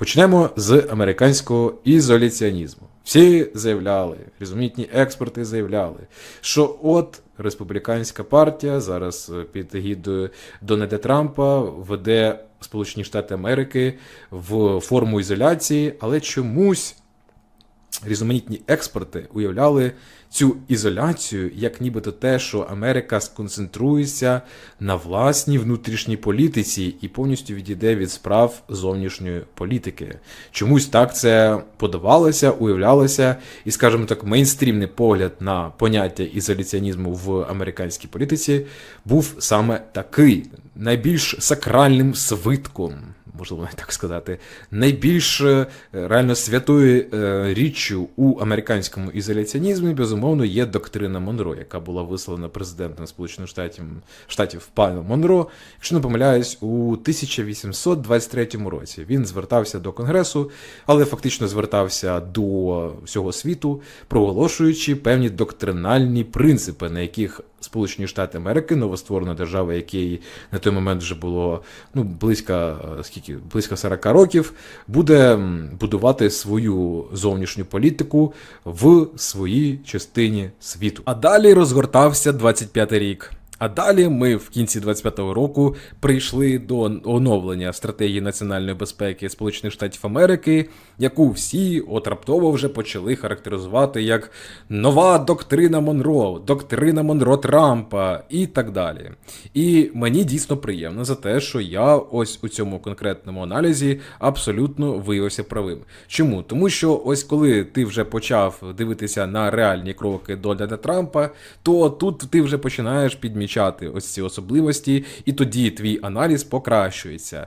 Почнемо з американського ізоляціонізму. Всі заявляли, різноманітні експерти заявляли, що от республіканська партія зараз е, під гідою Дональда Трампа веде Сполучені Штати Америки в форму ізоляції, але чомусь різноманітні експерти уявляли цю ізоляцію як нібито те, що Америка сконцентрується на власній внутрішній політиці і повністю відійде від справ зовнішньої політики. Чомусь так це подавалося, уявлялося, і, скажімо так, мейнстрімний погляд на поняття ізоляціонізму в американській політиці був саме такий найбільш сакральним свитком можливо так сказати, найбільш е, реально святою е, річчю у американському ізоляціонізмі, безумовно, є доктрина Монро, яка була висловлена президентом Сполучених Штатів Штатів паном Монро, якщо не помиляюсь, у 1823 році. Він звертався до Конгресу, але фактично звертався до всього світу, проголошуючи певні доктринальні принципи, на яких Сполучені Штати Америки, новостворена держава, якій на той момент вже було ну, близько, е, скільки, близько 40 років, буде будувати свою зовнішню політику в своїй частині світу. А далі розгортався 25-й рік. А далі ми в кінці 25-го року прийшли до оновлення стратегії національної безпеки Сполучених Штатів Америки, яку всі от раптово вже почали характеризувати як нова доктрина Монро, доктрина Монро Трампа і так далі. І мені дійсно приємно за те, що я ось у цьому конкретному аналізі абсолютно виявився правим. Чому? Тому що ось коли ти вже почав дивитися на реальні кроки Дональда Трампа, то тут ти вже починаєш підмічати ось ці особливості, і тоді твій аналіз покращується.